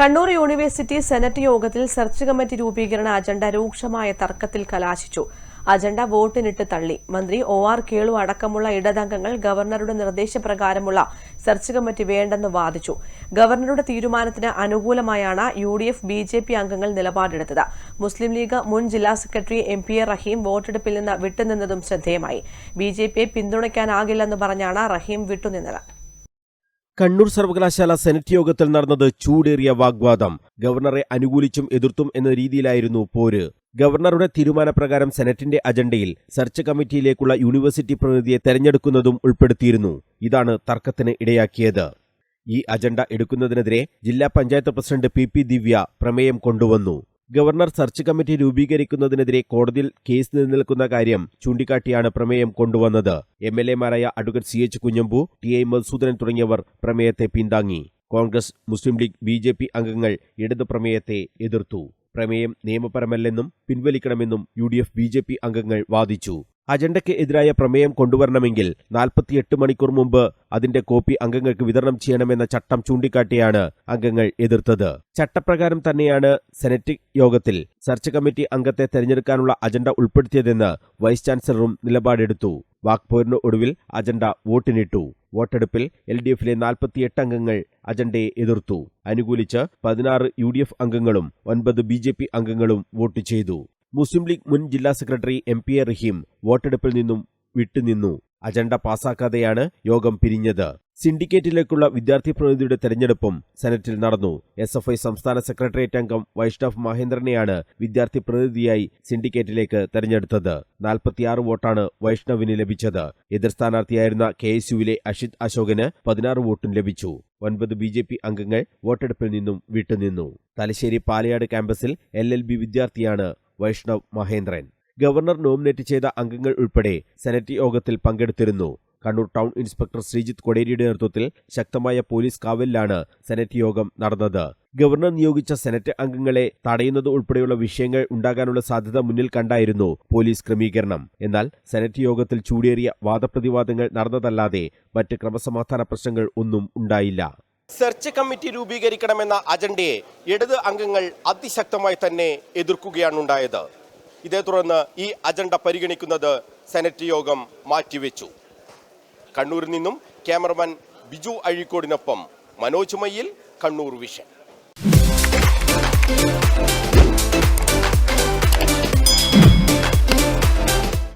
Kannur university senate യോഗത്തിൽ search committee രൂപീകരണ agenda രൂക്ഷമായ തർക്കത്തിൽ കലാശിച്ചു. അജണ്ട വോട്ടിനിട്ട് തള്ളി. മന്ത്രി ഒ ആർ കേളു അടക്കമുള്ള ഇടതംഗങ്ങൾ ഗവർണറുടെ നിർദ്ദേശപ്രകാരമുള്ള സെർച്ച് കമ്മിറ്റി വേണ്ടെന്ന് വാദിച്ചു. ഗവർണറുടെ തീരുമാനത്തിന് അനുകൂലമായാണ് U D F B J P അംഗങ്ങൾ നിലപാടെടുത്തത്. മുസ്ലിം ലീഗ് മുൻ ജില്ലാ secretary M P A Rahim വോട്ടെടുപ്പിൽ നിന്ന് വിട്ടുനിന്നതും ശ്രദ്ധേയമായി. ബി ജെ പിയെ പിന്തുണയ്ക്കാനാകില്ലെന്ന് പറഞ്ഞാണ് റഹീം വിട്ടുനിന്നത്. കണ്ണൂർ സർവകലാശാല സെനറ്റ് യോഗത്തിൽ നടന്നത് ചൂടേറിയ വാഗ്വാദം. ഗവർണറെ അനുകൂലിച്ചും എതിർത്തും എന്ന രീതിയിലായിരുന്നു പോര്. ഗവർണറുടെ തീരുമാനപ്രകാരം സെനറ്റിന്റെ അജണ്ടയിൽ സെർച്ച് കമ്മിറ്റിയിലേക്കുള്ള യൂണിവേഴ്സിറ്റി പ്രതിനിധിയെ തെരഞ്ഞെടുക്കുന്നതും ഉൾപ്പെടുത്തിയിരുന്നു. ഇതാണ് തർക്കത്തിന് ഇടയാക്കിയത്. ഈ അജണ്ട എടുക്കുന്നതിനെതിരെ ജില്ലാ panchayat president P P Divya പ്രമേയം കൊണ്ടുവന്നു. ഗവർണർ സെർച്ച് കമ്മിറ്റി രൂപീകരിക്കുന്നതിനെതിരെ കോടതിയിൽ കേസ് നിലനിൽക്കുന്ന കാര്യം ചൂണ്ടിക്കാട്ടിയാണ് പ്രമേയം കൊണ്ടുവന്നത്. M L എമാരായ advocate C H Kunhambu T I Madhusoodanan തുടങ്ങിയവർ പ്രമേയത്തെ പിന്താങ്ങി. Congress Muslim League B J P അംഗങ്ങൾ ഇടതു പ്രമേയത്തെ എതിർത്തു. പ്രമേയം നിയമപരമല്ലെന്നും പിൻവലിക്കണമെന്നും U D F B J P അംഗങ്ങൾ വാദിച്ചു. അജണ്ടയ്ക്ക് എതിരായ പ്രമേയം കൊണ്ടുവരണമെങ്കിൽ നാൽപ്പത്തിയെട്ട് മണിക്കൂർ മുമ്പ് അതിന്റെ കോപ്പി അംഗങ്ങൾക്ക് വിതരണം ചെയ്യണമെന്ന ചട്ടം ചൂണ്ടിക്കാട്ടിയാണ് അംഗങ്ങൾ എതിർത്തത്. ചട്ടപ്രകാരം തന്നെയാണ് സെനറ്റ് യോഗത്തിൽ സെർച്ച് കമ്മിറ്റി അംഗത്തെ തെരഞ്ഞെടുക്കാനുള്ള അജണ്ട ഉൾപ്പെടുത്തിയതെന്ന് വൈസ് ചാൻസലറും നിലപാടെടുത്തു. വാക്പോരിന് ഒടുവിൽ അജണ്ട വോട്ടിനിട്ടു. വോട്ടെടുപ്പിൽ എൽ ഡി എഫിലെ നാൽപ്പത്തിയെട്ട് അംഗങ്ങൾ അജണ്ടയെ എതിർത്തു. അനുകൂലിച്ച് പതിനാറ് യു ഡി എഫ് അംഗങ്ങളും ഒൻപത് ബി ജെ പി അംഗങ്ങളും വോട്ട് ചെയ്തു. മുസ്ലിം ലീഗ് മുൻ ജില്ലാ secretary M P A Rahim വോട്ടെടുപ്പിൽ നിന്നും വിട്ടുനിന്നു. അജണ്ട പാസാക്കാതെയാണ് യോഗം പിരിഞ്ഞത്. സിൻഡിക്കേറ്റിലേക്കുള്ള വിദ്യാർത്ഥി പ്രതിനിധിയുടെ തെരഞ്ഞെടുപ്പും സെനറ്റിൽ നടന്നു. എസ് എഫ് ഐ സംസ്ഥാന സെക്രട്ടേറിയറ്റ് അംഗം വൈഷ്ണവ് മഹേന്ദ്രനെയാണ് വിദ്യാർത്ഥി പ്രതിനിധിയായി സിൻഡിക്കേറ്റിലേക്ക് തെരഞ്ഞെടുത്തത്. നാൽപ്പത്തിയാറ് വോട്ടാണ് വൈഷ്ണവിന് ലഭിച്ചത്. എതിർ സ്ഥാനാർത്ഥിയായിരുന്ന കെ എസ് യുവിലെ അഷിത് അശോകന് പതിനാറ് വോട്ടും ലഭിച്ചു. ഒൻപത് ബി ജെ പി അംഗങ്ങൾ വോട്ടെടുപ്പിൽ നിന്നും വിട്ടുനിന്നു. തലശ്ശേരി പാലയാട് ക്യാമ്പസിൽ എൽ എൽ ബി വിദ്യാർത്ഥിയാണ് വൈഷ്ണവ് മഹേന്ദ്രൻ. ഗവർണർ നോമിനേറ്റ് ചെയ്ത അംഗങ്ങൾ ഉൾപ്പെടെ സെനറ്റ് യോഗത്തിൽ പങ്കെടുത്തിരുന്നു. കണ്ണൂർ ടൗൺ ഇൻസ്പെക്ടർ ശ്രീജിത്ത് കൊടേരിയുടെ നേതൃത്വത്തിൽ ശക്തമായ പോലീസ് കാവലിലാണ് സെനറ്റ് യോഗം നടന്നത്. ഗവർണർ നിയോഗിച്ച സെനറ്റ് അംഗങ്ങളെ തടയുന്നത് ഉൾപ്പെടെയുള്ള വിഷയങ്ങൾ ഉണ്ടാകാനുള്ള സാധ്യത മുന്നിൽ കണ്ടായിരുന്നു പോലീസ് ക്രമീകരണം. എന്നാൽ സെനറ്റ് യോഗത്തിൽ ചൂടേറിയ വാദപ്രതിവാദങ്ങൾ നടന്നതല്ലാതെ മറ്റ് ക്രമസമാധാന പ്രശ്നങ്ങൾ ഒന്നും ഉണ്ടായില്ല. സെർച്ച് കമ്മിറ്റി രൂപീകരിക്കണമെന്ന അജണ്ടയെ ഇടത് അംഗങ്ങൾ അതിശക്തമായി തന്നെ എതിർക്കുകയാണുണ്ടായത്. ഇതേ തുടർന്ന് ഈ അജണ്ട പരിഗണിക്കുന്നത് സെനറ്റ് യോഗം മാറ്റിവെച്ചു. കണ്ണൂരിൽ നിന്നും ക്യാമറമാൻ ബിജു അഴീക്കോടിനൊപ്പം മനോജ് മയ്യിൽ കണ്ണൂർ വിഷൻ.